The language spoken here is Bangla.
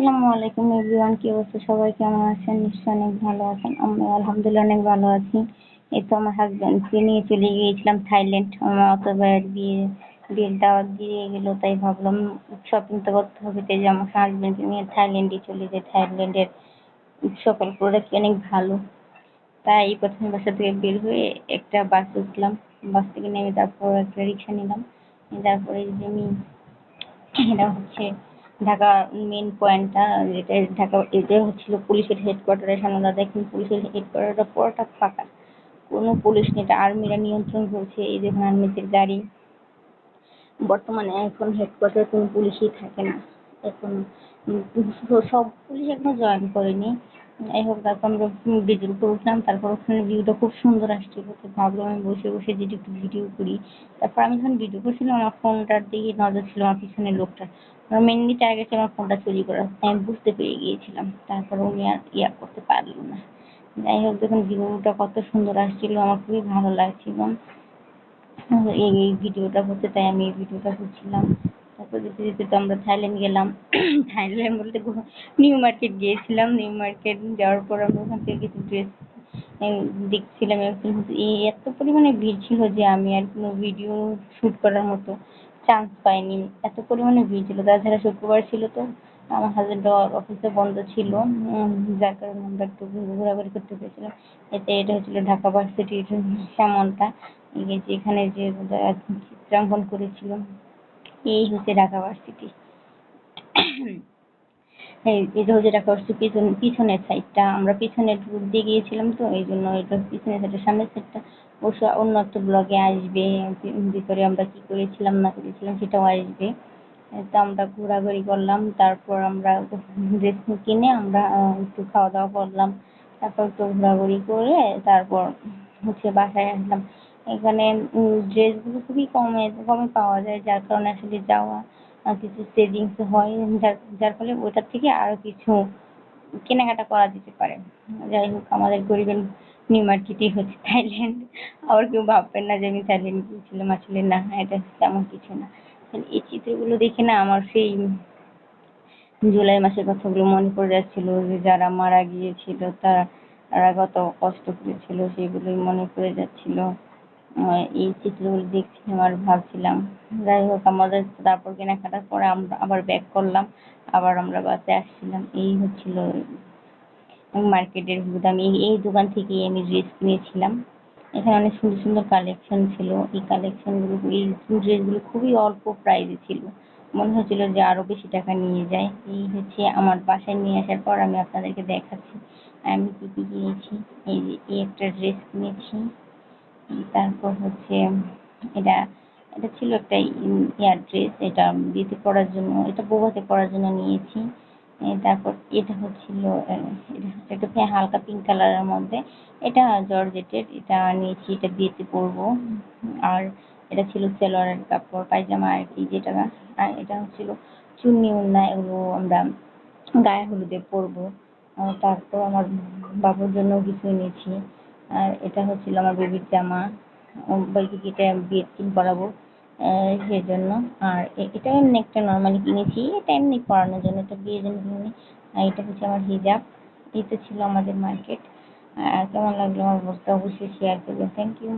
আসসালামু আলাইকুম এভরিওয়ান, কি অবস্থা? সবাই কেমন আছেন? নিশ্চয়ই অনেক ভালো আছেন। আমি আলহামদুলিল্লাহ অনেক ভালো আছি। এই তো আমার হাজব্যান্ডকে নিয়ে চলে গিয়েছিলাম থাইল্যান্ড। আমার অত ভাইয়ের বিয়ে, বিয়ের দিয়ে গেল, তাই ভাবলাম শপিং তো করতে হবে, তাই আমার হাজব্যান্ডকে নিয়ে থাইল্যান্ডে চলে যাই। থাইল্যান্ডের সকল প্রোডাক্ট অনেক ভালো। তাই প্রথমে বাসা থেকে বের হয়ে একটা বাস উঠলাম। বাস থেকে নেমে তারপর একটা রিক্সা নিলাম। তারপরে যে আমি, এটা হচ্ছে ঢাকা মেন পয়েন্টটা যেটা ঢাকা, এটা হচ্ছিল পুলিশের হেডকোয়ার্টারের সামনে দেখুন পুলিশের হেডকোয়ার্টারটা পুরোটা ফাঁকা। কোনো পুলিশ নেই, এটা আর্মিরা নিয়ন্ত্রণ করছে, এই দেখুন আর্মিদের গাড়ি। বর্তমানে এখন হেডকোয়ার্টারে কোনো পুলিশই থাকে না। এখন সব পুলিশ এখনও জয়েন করেনি। যাই হোক, তারপর আমরা ব্রিজের উপর উঠলাম, তারপর ওখানে ভিউটা খুব সুন্দর আসছিল। তো ভাবলাম আমি বসে বসে যদি একটু ভিডিও করি। তারপর আমি যখন ভিডিও করছিলাম, আমার ফোনটার দিকে নজর ছিল আমার পিছনের লোকটা আমার মেনলি টার্গেট ছিল আমার ফোনটা চুরি করা আমি বুঝতে পেরে গিয়েছিলাম। তারপর উনি আর ইয়া করতে পারল না। যাই হোক দেখুন ভিডিওটা কত সুন্দর আসছিল, আমার খুবই ভালো লাগছিল। এই ভিডিওটা হচ্ছে, তাই আমি এই ভিডিওটা করছিলাম। তারপর যেতে যেতে তো আমরা থাইল্যান্ড গেলাম। থাইল্যান্ড বলতে নিউ মার্কেট গিয়েছিলাম। নিউ মার্কেট যাওয়ার পর আমরা ওখান থেকে কিছু ড্রেস দেখছিলাম এই এত পরিমাণে ভিড় ছিল যে আমি আর কোনো ভিডিও শ্যুট করার মতো চান্স পাইনি। এত পরিমাণে ভিড় ছিল। তাছাড়া শুক্রবার ছিল তো, আমার হাজবেন্ড অফিসে বন্ধ ছিল। যার কারণে আমরা একটু ঘোরাঘুরি করতে পেরেছিলাম। এতে এটা হচ্ছিল ঢাকা ভার্সিটির সামনটা। এখানে যে চিত্রাঙ্কন করেছিল এই হচ্ছে ঢাকা ভার্সিটি। এটা হচ্ছে ঢাকা ভার্সিটি পিছন, পিছনের সাইডটা আমরা পিছনের রুট দিয়ে গিয়েছিলাম তো, এই জন্য এটা পিছনের সাইডটা সামনের সাইডটা অবশ্য অন্য একটা ব্লগে আসবে, ভিতরে আমরা কি করেছিলাম, না করেছিলাম সেটাও আসবে। তো আমরা ঘোরাঘুরি করলাম, তারপর আমরা ড্রেস কিনে আমরা একটু খাওয়া দাওয়া করলাম। তারপর একটু ঘোরাঘুরি করে তারপর হচ্ছে বাসায় আসলাম। এখানে ড্রেসগুলো খুবই কমে কমে পাওয়া যায়, যার কারণে আসলে যাওয়া কিছু সেভিংস হয়, যার যার ফলে ওটার থেকে আরও কিছু কেনাকাটা করা যেতে পারে। যাই হোক, আমাদের গরিবের নিউ মার্কেটই হচ্ছে থাইল্যান্ড আবার কেউ ভাববেন না যে আমি থাইল্যান্ড গিয়েছিলাম, আসলে না, এটা তেমন কিছু না। এই চিত্রগুলো দেখে না আমার সেই জুলাই মাসের কথাগুলো মনে পড়ে যাচ্ছিল যে যারা মারা গিয়েছিল তারা কত কষ্ট করেছিল, সেগুলোই মনে পড়ে যাচ্ছিল। এই চিত্রগুলো দেখছিলাম আর ভাবছিলাম। যাই হোক, আমাদের তারপর কেনাকাটার পরে আমরা আবার ব্যাক করলাম, আবার আমরা বাসে আসছিলাম। এই হচ্ছিল মার্কেটের ভিউটা আমি এই দোকান থেকেই আমি ড্রেস কিনেছিলাম এখানে অনেক সুন্দর সুন্দর কালেকশন ছিল। এই কালেকশনগুলো এই ড্রেসগুলো খুবই অল্প প্রাইসে ছিল। মনে হচ্ছিল যে আরও বেশি টাকা নিয়ে যায়। এই হচ্ছে আমার বাসায় নিয়ে আসার পর আমি আপনাদেরকে দেখাচ্ছি। আমি কী কী কিনেছি? এই যে, এই একটা ড্রেস কিনেছি। তারপর হচ্ছে এটা এটা ছিল একটা ইয়ার ড্রেস এটা বিয়েতে পরার জন্য, এটা বৌভাতে পরার জন্য নিয়েছি। তারপর এটা হচ্ছিল এটা হচ্ছে একটা হালকা পিঙ্ক কালারের মধ্যে। এটা জর্জেটের, এটা নিয়েছি, এটা বিয়েতে পরবো। আর এটা ছিল সেলোয়ারের কাপড়, পায়জামা আর কি যেটা আর এটা হচ্ছিল চুন্নি উন্না, এগুলো আমরা গায়ে হলুদে পরবো। তারপর আমার বাবুর জন্য কিছু নিয়েছি। আর এটা হচ্ছিল আমার বেবির জামা। বলছি কি এটা বিয়ের পরাবো। সেই জন্য আর এটা এমনি একটা নর্মালি কিনেছি। এটা এমনি পরানোর জন্য, এটা বিয়ের জন্য কিনিনি আর এটা হচ্ছে আমার হিজাব এই তো ছিল আমাদের মার্কেট কেমন লাগল আমার ব্লগটা অবশ্যই শেয়ার করবেন। Thank you